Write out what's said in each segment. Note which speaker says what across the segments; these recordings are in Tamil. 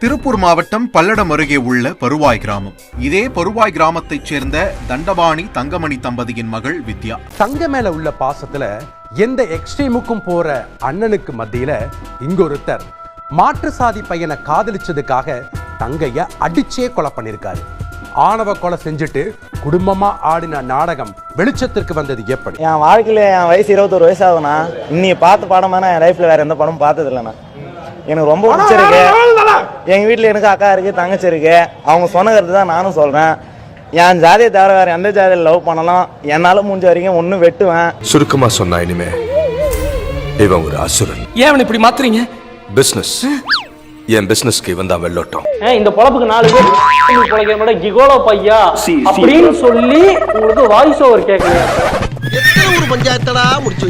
Speaker 1: திருப்பூர் மாவட்டம் பல்லடம் அருகே உள்ள பருவாய் கிராமம். இதே பருவாய் கிராமத்தைச் சேர்ந்த தண்டபாணி தங்கமணி தம்பதியின் மகள் வித்யா.
Speaker 2: தங்க மேல உள்ள பாசத்துல எந்த எக்ஸ்ட்ரீமுக்கும் போற அண்ணனுக்கு மத்தியில இங்கொருத்தர். மாற்று சாதி பையனை காதலிச்சதுக்காக தங்கைய அடிச்சே கொலை பண்ணிருக்காரு. ஆணவ கொலை செஞ்சுட்டு குடும்பமா ஆடின நாடகம் வெளிச்சத்திற்கு வந்தது எப்படி?
Speaker 3: என் வாழ்க்கையில் என் வயசு இருபத்தொரு வயசு ஆகுதுண்ணா இன்னைக்கு பார்த்த படமா நான் என் லைஃப்பில் வேற எந்த படமும் பார்த்தது இல்லைண்ணா எனக்கு ரொம்ப பிடிச்சிருக்கு. எங்கள் வீட்டில் எனக்கு அக்கா இருக்கு தங்கச்சி இருக்கு. அவங்க சொன்ன கருத்து தான் நானும் சொல்கிறேன் என் ஜாதியை தவிர வேற எந்த ஜாதியில் லவ் பண்ணலாம்? என்னால் முடிஞ்ச வரைக்கும் ஒன்று வெட்டுவேன்.
Speaker 4: சுருக்கமா சொன்னா இனிமே இவன் ஒரு அசுரன்.
Speaker 5: ஏன் அவனை இப்படி மாத்துறீங்க?
Speaker 4: பிசினஸ் என் பிசினஸ்க்கு இவன் தான் வெள்ளோட்டம்.
Speaker 6: இந்த பொழப்புக்கு நாலு பேர் பொழைக்கிற மாதிரி கிகோலோ பையா? அப்படின்னு சொல்லி உங்களுக்கு வாய்ஸ் ஓவர் கேட்கலையா?
Speaker 7: எத்தனை ஒரு பஞ்சாயத்தடா முடிச்சு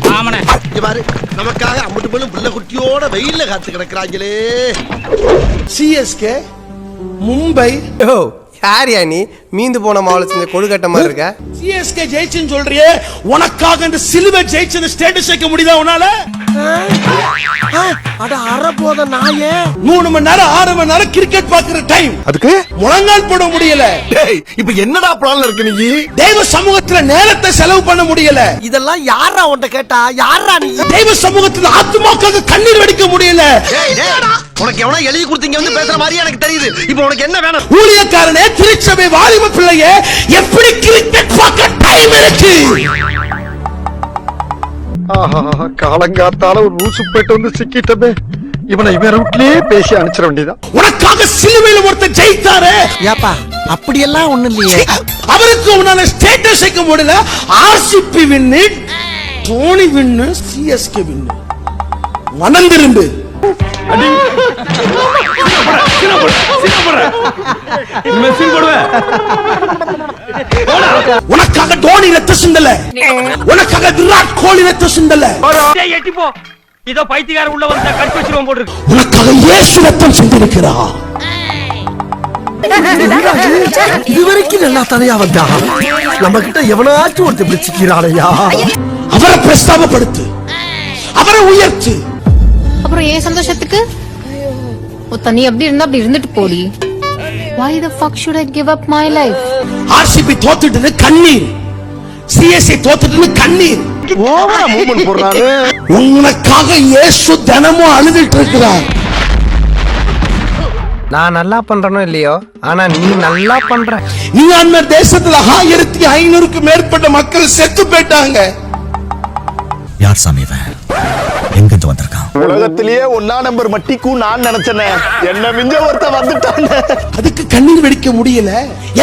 Speaker 7: இங்க பாரு நமக்காக அம்பட்டு போலும் புள்ள குட்டியோட வெயில்ல காத்து கிடக்குறாங்களே. சிஎஸ்கே மும்பை.
Speaker 8: ஓ யார் நீ? மீந்து போன மாவுல செஞ்ச கொழுக்கட்டை மாதிரி இருக்க?
Speaker 7: சிஎஸ்கே ஜெயிச்சுன்னு சொல்றியே. உனக்காக இந்த சிலுவை ஜெயிச்சு ஸ்டேட்டஸ் வைக்க முடியுதா உன்னால? அட அற போத நாயே மூணு மணி நேரம் ஆறு மணி நேரம் கிரிக்கெட் பாக்குற டைம்
Speaker 4: அதுக்கு
Speaker 7: முழங்கால் போட முடியல
Speaker 4: இப்ப என்னடா பிளான்ல இருக்கு நீ
Speaker 7: தெய்வ சமூகத்துல நேரத்தை செலவு பண்ண முடியல
Speaker 8: இதெல்லாம் யாரா உன்ட்ட கேட்டா யாரா நீ
Speaker 7: தெய்வ சமூகத்துல ஆத்மாக்காக கண்ணீர் வடிக்க முடியல
Speaker 8: உனக்கு எவனா எழுதி கொடுத்தீங்க வந்து பேசுற மாதிரி எனக்கு தெரியுது இப்போ உனக்கு என்ன வேணும்
Speaker 7: ஊழியக்காரனே திருச்சபை வாலிப பிள்ளைய எப்படி கிரிக்கெட் பார்க்க டைம் இருக்கு
Speaker 9: காலங்காத்தால ஒரு ஊசு போயிட்டு வந்து சிக்கிட்டமே. இவனை இவன் ரூட்லயே பேசி அனுப்பிச்சிட வேண்டியதான்
Speaker 7: உனக்காக சிலுவையில ஒருத்தர் ஜெயித்தாரே.
Speaker 8: ஏப்பா அப்படியெல்லாம் ஒண்ணு இல்லையே.
Speaker 7: அவருக்கு உன்னால ஸ்டேட்டஸ் வைக்க முடியல. RCB win Dhoni win CSK win. மனம் திரும்பு உனக்காக தோனி ரத்த சிந்தல உனக்காக விராட் கோலி ரத்த சிந்தல
Speaker 6: இதோ பைத்தியக்கார உள்ள வந்து கட்டி வச்சிருவோம் போட்டு
Speaker 7: உனக்காக இயேசு ரத்தம் சிந்திருக்கிறா
Speaker 9: இது வரைக்கும் நல்லா தனியா வந்தா? நம்ம கிட்ட எவனாச்சும் ஒருத்தர் இப்படி சிக்கிறானையா
Speaker 7: அவரை பிரஸ்தாபப்படுத்து. அவரை உயர்த்து.
Speaker 10: அப்புறம் ஏன் சந்தோஷத்துக்கு? நீ அப்படி இருந்தா அப்படி இருந்துட்டு போடி. Why the fuck should I give up my life?
Speaker 7: RCB தோத்துட்டு கண்ணீர். சிஎஸ்ஐ தோத்துட்டு கண்ணீர்.
Speaker 9: ஓவரா மூவ்மெண்ட் போடுறாரு.
Speaker 7: உனக்காக இயேசு தினமும் அழுதுட்டு இருக்கிறார்.
Speaker 8: நான் நல்லா பண்றனோ இல்லையோ? ஆனா நீ நல்லா பண்ற.
Speaker 7: நீ அந்த தேசத்துல ஆயிரத்தி ஐநூறுக்கு மேற்பட்ட மக்கள் செத்து போயிட்டாங்க.
Speaker 11: யார் சாமி எங்கிருந்து வந்திருக்கான்?
Speaker 9: உலகத்திலேயே ஒன்னா நம்பர் மட்டிக்கும் நான் நினைச்சனே. என்ன மிஞ்ச ஒருத்த வந்துட்டாங்க
Speaker 7: அதுக்கு கண்ணீர் வெடிக்க முடியல.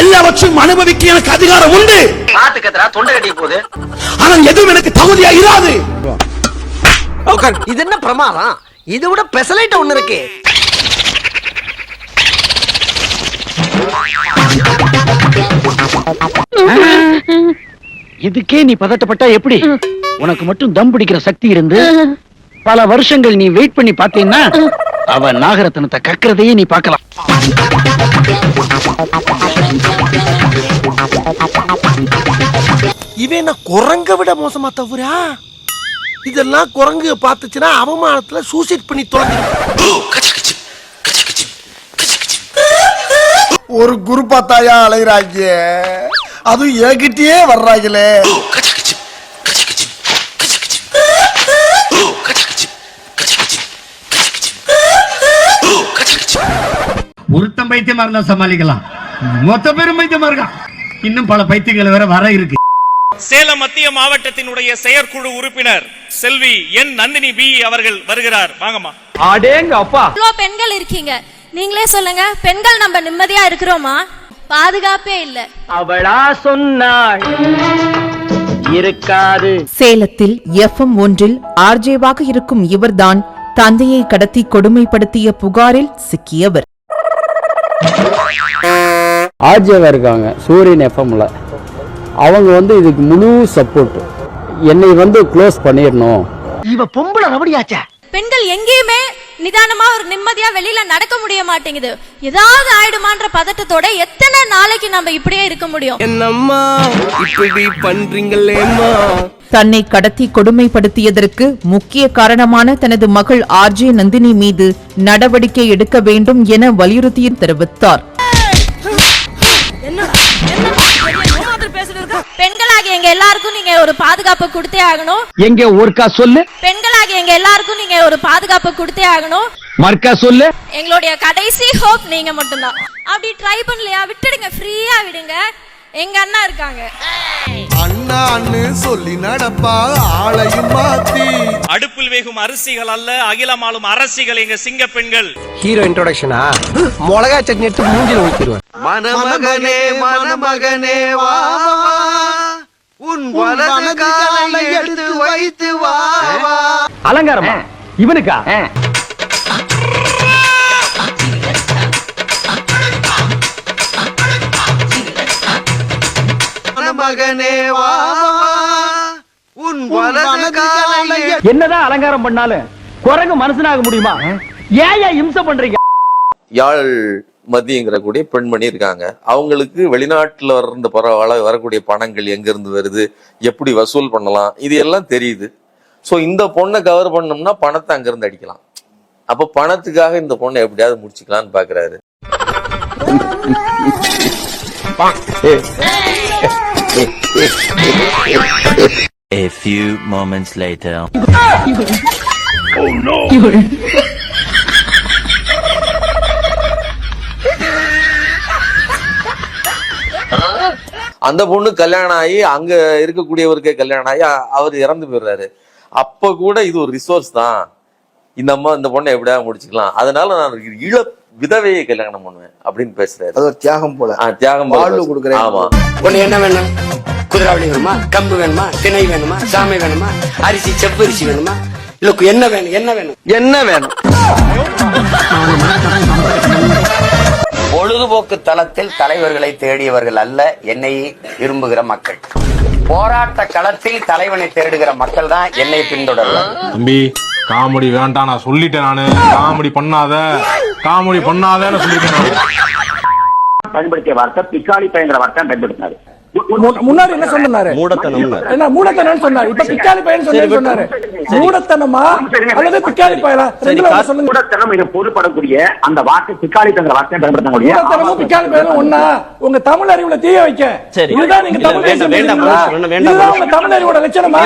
Speaker 7: எல்லாவற்றையும் அனுபவிக்க எனக்கு அதிகாரம் உண்டு.
Speaker 6: பாத்துக்கத்தரா தொண்டை கட்டி போகுது
Speaker 7: ஆனா எதுவும் எனக்கு தகுதியா இராது.
Speaker 8: இது என்ன பிரமாதம்? இதை விட பெசலைட் ஒண்ணு இருக்கு.
Speaker 6: இதுக்கே நீ பதட்டப்பட்டா எப்படி? உனக்கு மட்டும் தம் பிடிக்கிற சக்தி இருந்து பல வருஷங்கள் நீ வெயிட் பண்ணி பார்த்தீங்கன்னா அவ நாகரத்னத்தை கக்கிறதையே நீ பார்க்கலாம்.
Speaker 7: இவன் என்ன குரங்க விட மோசமா தவிரா இதெல்லாம் குரங்கு பார்த்துச்சுன்னா அவமானத்துல சூசைட் பண்ணி தொலைஞ்சிடும்.
Speaker 9: ஒரு குரு பார்த்தாயா அலைகிறாங்க அதுவும் என்கிட்டயே வர்றாங்களே
Speaker 6: பைத்தியமா இருந்தா சமாளிக்கலாம். மொத்த பேரும் பைத்தியமா இருக்கான் இன்னும் பல பைத்தியங்கள் வேற வர இருக்கு.
Speaker 12: சேலம் மத்திய மாவட்டத்தினுடைய செயற்குழு உறுப்பினர் செல்வி என் நந்தினி பி அவர்கள் வருகிறார். வாங்கம்மா.
Speaker 6: அடேங்க அப்பா.
Speaker 10: இவ்வளோ பெண்கள் இருக்கீங்க. நீங்களே சொல்லுங்க பெண்கள் நம்ம நிம்மதியா இருக்கிறோமா? பாதுகாப்பே இல்ல.
Speaker 6: அவளா சொன்னாள். இருக்காது.
Speaker 5: சேலத்தில் எஃப்எம் ஒன்றில் ஆர்ஜேவாக இருக்கும் இவர்தான் தந்தையை கடத்தி கொடுமைப்படுத்திய புகாரில் சிக்கியவர்.
Speaker 6: ஆர்ஜேவா இருக்காங்க சூரியன் எஃப்எம்ல அவங்க வந்து இதுக்கு முழு சப்போர்ட் என்னை வந்து க்ளோஸ் பண்ணிடணும்.
Speaker 8: இவ பொம்பளை ரபடியாச்சே
Speaker 10: பெண்கள் எங்கேயுமே நிதானமா ஒரு நிம்மதியா வெளியில நடக்க முடிய மாட்டேங்குது. ஏதாவது ஆயிடுமான்ற பதட்டத்தோட எத்தனை நாளைக்கு நம்ம இப்படியே இருக்க முடியும்?
Speaker 13: என்னம்மா இப்படி பண்றீங்களேம்மா?
Speaker 5: தன்னை கடத்தி கொடுமைப்படுத்தியதற்கு முக்கிய காரணமான தனது மகள் ஆர்ஜே நந்தினி மீது நடவடிக்கை எடுக்க வேண்டும் என வலியுறுத்தி தெரிவித்தார்.
Speaker 10: பெண்களாகிய எங்க எல்லாருக்கும் நீங்க ஒரு பாதுகாப்பு கொடுத்தே ஆகணும்.
Speaker 14: எங்க ஒருக்கா சொல்லு.
Speaker 10: பெண்களாகிய எங்க எல்லாருக்கும் நீங்க ஒரு பாதுகாப்பு கொடுத்தே ஆகணும்.
Speaker 14: மர்க்கா சொல்லு.
Speaker 10: எங்களுடைய கடைசி ஹோப் நீங்க மட்டும்தான். அப்படி ட்ரை பண்ணலையா? விட்டுடுங்க ஃப்ரீயா விடுங்க. எங்க அண்ணா இருக்காங்க.
Speaker 13: அண்ணான்னு சொல்லி நடப்பா ஆளையும் மாத்தி.
Speaker 12: அடுப்பில் வேகும் அரிசிகள் அல்ல அகிலமாலும் அரசிகள் எங்க சிங்க பெண்கள்.
Speaker 8: ஹீரோ இன்ட்ரோடக்ஷனா மிளகா சட்னி எடுத்து மூஞ்சில ஊத்திடுவேன்.
Speaker 13: மணமகனே மணமகனே வா உன் வலது காலை எடுத்து வைத்து வா
Speaker 14: அலங்காரமா? இவனுக்கா?
Speaker 13: மணமகனே வா உன் வலது காலை
Speaker 14: என்னதான் அலங்காரம் பண்ணாலும் குரங்கு மனுஷனாக முடியுமா? ஏன் ஏன் இம்சை பண்றீங்க?
Speaker 15: யாழ் மதியங்கிற கூடிய பெண்மணி இருக்காங்க. அவங்களுக்கு வெளிநாட்டுல வர இந்த பரவாயில்ல வரக்கூடிய பணங்கள் எங்க இருந்து வருது? எப்படி வசூல் பண்ணலாம்? இது எல்லாம் தெரியுது. சோ இந்த பொண்ணை கவர் பண்ணோம்னா பணத்தை அங்க இருந்து அடிக்கலாம். அப்ப பணத்துக்காக இந்த பொண்ணை எப்படியாவது முடிச்சுக்கலாம்னு பாக்குறாரு.
Speaker 16: A few moments later.
Speaker 15: அந்த பொண்ணு கல்யாணம் ஆகி அங்க இருக்கக்கூடியவருக்கே கல்யாணம் ஆகி அவர் இறந்து போயிடுறாரு. அப்ப கூட இது ஒரு ரிசோர்ஸ் தான். இந்த அம்மா இந்த பொண்ணை எப்படியாவது முடிச்சுக்கலாம். அதனால நான் இள விதவையை கல்யாணம் பண்ணுவேன் அப்படின்னு பேசுறாரு.
Speaker 13: அது ஒரு தியாகம் போல.
Speaker 15: தியாகம் போல
Speaker 13: வாழ்வு. கொடுக்குறேன்.
Speaker 15: ஆமா.
Speaker 8: உன்னை என்ன வேணும்? குதிராவளி வேணுமா? கம்பு வேணுமா? திணை வேணுமா? சாமை வேணுமா? அரிசி செப்பரிசி வேணுமா? இல்ல என்ன வேணும்? என்ன வேணும்?
Speaker 13: என்ன வேணும்?
Speaker 8: பொழுதுபோக்கு தளத்தில் தலைவர்களை தேடியவர்கள் அல்ல என்னை விரும்புகிற மக்கள். போராட்ட களத்தில் தலைவனை தேடுகிற மக்கள் தான் என்னை பின்தொடர்வார்கள்
Speaker 16: தம்பி காமெடி வேண்டாம் நான் சொல்லிட்டேன் நானு. காமெடி பண்ணாத காமெடி பண்ணாதன்னு சொல்லிட்டேன்
Speaker 14: பயன்படுத்திய வார்த்தை பிக்காளி பயங்கிற வார்த்தை பயன்படுத்தினாரு.
Speaker 13: முன்னாடி என்ன சொன்னாரு?
Speaker 8: மூடத்தனம்
Speaker 13: என்ன மூடத்தனம் சொன்னாரு. இப்ப பிக்காளி பையன் சொன்னாரு. மூடத்தனமா? அல்லது பிக்காளி பயலா. சொல்லுங்க.
Speaker 14: மூடத்தனம் இது பொருள்படக்கூடிய அந்த வார்த்தை பிக்காளி தங்கிற வார்த்தை பயன்படுத்தக்கூடிய
Speaker 13: மூடத்தனமும் பிக்காளி பயலும் ஒண்ணா. உங்க தமிழ் அறிவுல தீய வைக்க. இதுதான் நீங்க தமிழ் பேசுறீங்களா? இதுதான் உங்க தமிழ் அறிவோட லட்சணமா?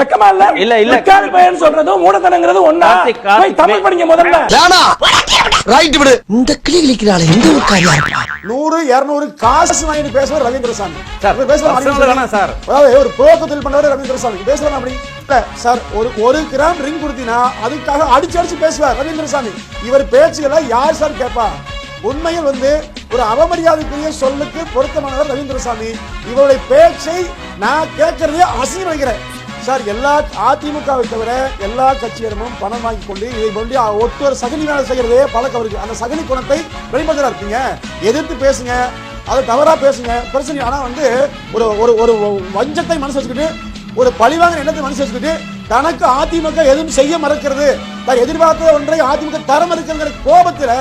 Speaker 13: வெக்கமா இல்ல? இல்ல இல்ல. பயன் சொல்றதும் மூடத்தனங்கிறது ஒண்ணா. போய் தமிழ் படிங்க முதல்ல.
Speaker 9: ரைட் விடு.
Speaker 8: இந்த கிளி கிளிக்கிறாள் எந்த ஒரு காரியா
Speaker 13: நூறு இருநூறு காசு வாங்கிட்டு பேசுவார் ரவீந்திர சாமி பேசலாம் சார். அதாவது ஒரு புரோக்கத்தில் பண்ணவர் ரவீந்திர சாமி பேசலாம் அப்படி. சார் ஒரு ஒரு கிராம் ரிங் கொடுத்தீங்கன்னா அதுக்காக அடிச்சு அடிச்சு பேசுவார் ரவீந்திர சாமி இவர் பேச்சுகளை யார் சார் கேட்பா? உண்மையில் வந்து ஒரு அவமரியாதைக்குரிய சொல்லுக்கு பொருத்தமானவர் ரவீந்திர சாமி இவருடைய பேச்சை நான் கேட்கறதே அசிங்க வைக்கிறேன். சார் எல்லா அதிமுகவை தவிர எல்லா கட்சியிடமும் பணம் வாங்கி கொண்டு இதை கொண்டு ஒட்டுவர் சகனி வேலை செய்கிறதே பழக்கம் இருக்கு. அந்த சகனி குணத்தை வெளிப்படுத்தா இருப்பீங்க எதிர்த்து பேசுங்க. அதை தவறா பேசுங்க. பிரச்சனை ஆனா வந்து ஒரு ஒரு ஒரு வஞ்சத்தை மனசு வச்சுக்கிட்டு ஒரு பழிவாங்க எண்ணத்தை மனசு வச்சுக்கிட்டு தனக்கு அதிமுக எதுவும் செய்ய மறக்கிறது. தான் எதிர்பார்த்த ஒன்றை அதிமுக தர மறுக்கிற கோபத்துல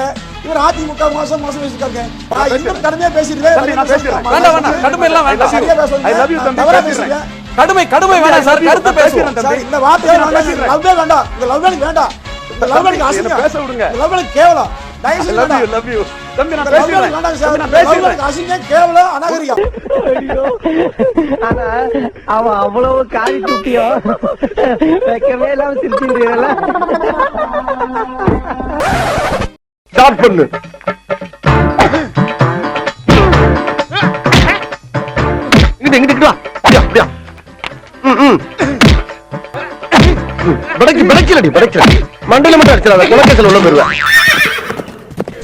Speaker 13: இவர் அதிமுக மோசம் மோசம் பேசிருக்காங்க இன்னும் கடுமையா பேசிடுவேன். கடுமை கடுமை வேண்டாம் சார். கருத்து பேசுறேன். தம்பி இந்த வார்த்தை வேண்டாம் வேண்டாம் இந்த லவ் வேண்டாம் இந்த லவ் பேச விடுங்க லவ் கேவலம்.
Speaker 8: அவன் அவ்வளவு காரி தூக்கியோ வைக்கவே இல்லாம சிரிச்சுக்கிறீங்களா
Speaker 9: ஸ்டார்ட் பண்ணு. இங்கிட்டு இங்கிட்டு வா. அப்படியா அப்படியா ம், ம். பிடைக்கு பிடைக்கலடி பிடைக்கல மண்டையில மட்டும் அடிச்சிடாத. குலக்கேசல் உள்ள போயிருவேன்.